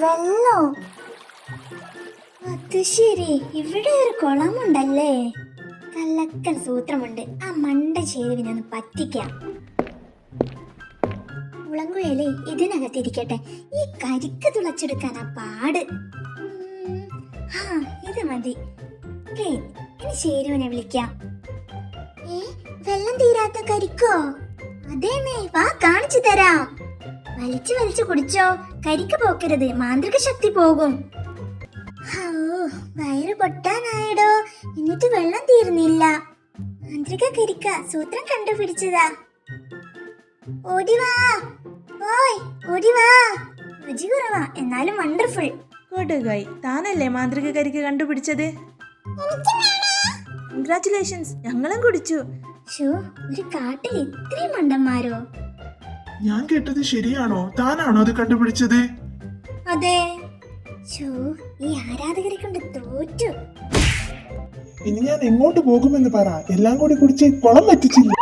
വെള്ളോ? അത് ശരി. ഇവിടെ ഒരു കുളമുണ്ടല്ലേ? കലക്കൻ സൂത്രമുണ്ട്. ആ മണ്ട ചേരുവിനെ ഒന്ന് പറ്റിക്കാം. മുളങ്കുഴലേ ഇതിനകത്തിരിക്കട്ടെ. ഈ കരിക്ക് തുളച്ചെടുക്കാൻ ആ പാട്. ആ ഇത് മതി. ഇനി ചേരുവിനെ വിളിക്കാം. ഏ വെള്ളം തീരാത്ത കരിക്കോ? അതേന്നേ വാ കാണിച്ചു തരാം. വലിച്ചു വലിച്ചു കുടിച്ചോ. കരിക്ക് പോക്കരുത്. മാന്ത്രിക ശക്തി പോകും. വയറ് പൊട്ടാനായടോ. എന്നിട്ട് വെള്ളം തീർന്നില്ല. മാന്ത്രിക കരിക്ക സൂത്രം കണ്ടുപിടിച്ചതാ. ഓടിവാ ഓയ് ഓടിവാ രുചി കുറവാ. എന്നാലും വണ്ടർഫുൾ കൊടുകായി താനല്ലേ മാന്ത്രിക കരിക്ക് കണ്ടുപിടിച്ചത്? കൺഗ്രാറ്റുലേഷൻസ് ഞങ്ങളും കുടിച്ചു. ഷോ ഒരു കാട്ടിൽ ഇത്രയും മണ്ടന്മാരോ? ഞാൻ കേട്ടത് ശരിയാണോ? താനാണോ അത് കണ്ടുപിടിച്ചത്? അതെ. ഷോ ഈ ആരാധകരെ കൊണ്ട് തോറ്റു. ഇനി ഞാൻ എങ്ങോട്ട് പോകുമെന്ന് പറ. എല്ലാം കൂടി കുടിച്ച് കുളം പറ്റിച്ചില്ല